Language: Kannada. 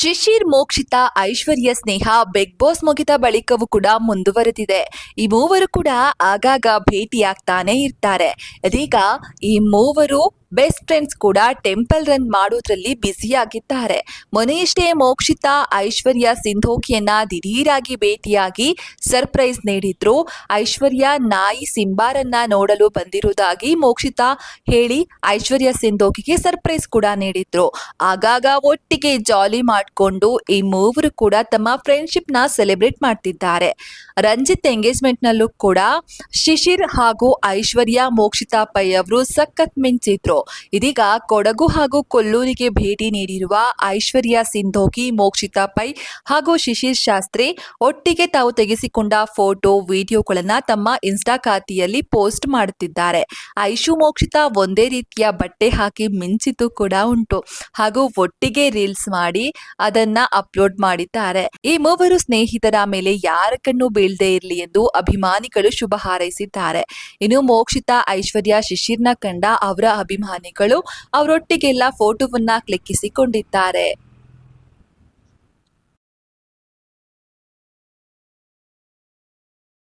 ಶಿಶಿರ್ ಮೋಕ್ಷಿತ ಐಶ್ವರ್ಯ ಸ್ನೇಹ ಬಿಗ್ ಬಾಸ್ ಮುಗಿದ ಬಳಿಕವೂ ಕೂಡ ಮುಂದುವರೆದಿದೆ. ಈ ಮೂವರು ಕೂಡ ಆಗಾಗ ಭೇಟಿಯಾಗ್ತಾನೆ ಇರ್ತಾರೆ. ಇದೀಗ ಈ ಮೂವರು ಬೆಸ್ಟ್ ಫ್ರೆಂಡ್ಸ್ ಕೂಡ ಟೆಂಪಲ್ ರನ್ ಮಾಡೋದ್ರಲ್ಲಿ ಬ್ಯುಸಿಯಾಗಿದ್ದಾರೆ. ಮೊನೆಯಷ್ಟೇ ಮೋಕ್ಷಿತಾ ಐಶ್ವರ್ಯ ಸಿಂಧೋಕಿಯನ್ನ ದಿಢೀರಾಗಿ ಭೇಟಿಯಾಗಿ ಸರ್ಪ್ರೈಸ್ ನೀಡಿದ್ರು. ಐಶ್ವರ್ಯ ನಾಯಿ ಸಿಂಬಾರನ್ನ ನೋಡಲು ಬಂದಿರುವುದಾಗಿ ಮೋಕ್ಷಿತಾ ಹೇಳಿ ಐಶ್ವರ್ಯ ಸಿಂಧೋಕಿಗೆ ಸರ್ಪ್ರೈಸ್ ಕೂಡ ನೀಡಿದ್ರು. ಆಗಾಗ ಒಟ್ಟಿಗೆ ಜಾಲಿ ಮಾಡಿಕೊಂಡು ಈ ಮೂವರು ಕೂಡ ತಮ್ಮ ಫ್ರೆಂಡ್ಶಿಪ್ನ ಸೆಲೆಬ್ರೇಟ್ ಮಾಡ್ತಿದ್ದಾರೆ. ರಂಜಿತ್ ಎಂಗೇಜ್ಮೆಂಟ್ ನಲ್ಲೂ ಕೂಡ ಶಿಶಿರ್ ಹಾಗೂ ಐಶ್ವರ್ಯ ಮೋಕ್ಷಿತಾ ಪೈ ಅವರು ಸಖತ್ ಮಿಂಚಿದ್ರು. ಇದೀಗ ಕೊಡಗು ಹಾಗೂ ಕೊಲ್ಲೂರಿಗೆ ಭೇಟಿ ನೀಡಿರುವ ಐಶ್ವರ್ಯ ಸಿಂಧೋಗಿ, ಮೋಕ್ಷಿತಾ ಪೈ ಹಾಗೂ ಶಿಶಿರ್ ಶಾಸ್ತ್ರಿ ಒಟ್ಟಿಗೆ ತಾವು ತೆಗೆಸಿಕೊಂಡ ಫೋಟೋ, ವಿಡಿಯೋಗಳನ್ನ ತಮ್ಮ ಇನ್ಸ್ಟಾ ಖಾತೆಯಲ್ಲಿ ಪೋಸ್ಟ್ ಮಾಡುತ್ತಿದ್ದಾರೆ. ಐಶು, ಮೋಕ್ಷಿತಾ ಒಂದೇ ರೀತಿಯ ಬಟ್ಟೆ ಹಾಕಿ ಮಿಂಚಿತು ಕೂಡ ಉಂಟು. ಹಾಗೂ ಒಟ್ಟಿಗೆ ರೀಲ್ಸ್ ಮಾಡಿ ಅದನ್ನ ಅಪ್ಲೋಡ್ ಮಾಡಿದ್ದಾರೆ. ಈ ಮೂವರು ಸ್ನೇಹಿತರ ಮೇಲೆ ಯಾರ ಕಣ್ಣು ಬೀಳದೆ ಇರಲಿ ಎಂದು ಅಭಿಮಾನಿಗಳು ಶುಭ ಹಾರೈಸಿದ್ದಾರೆ. ಇನ್ನು ಮೋಕ್ಷಿತಾ, ಐಶ್ವರ್ಯ, ಶಿಶಿರ್ನ ಕಂಡ ಅವರ ಅಭಿಮಾನಿಗಳು ಅವರೊಟ್ಟಿಗೆಲ್ಲ ಫೋಟೋವನ್ನ ಕ್ಲಿಕ್ಕಿಸಿಕೊಂಡಿದ್ದಾರೆ.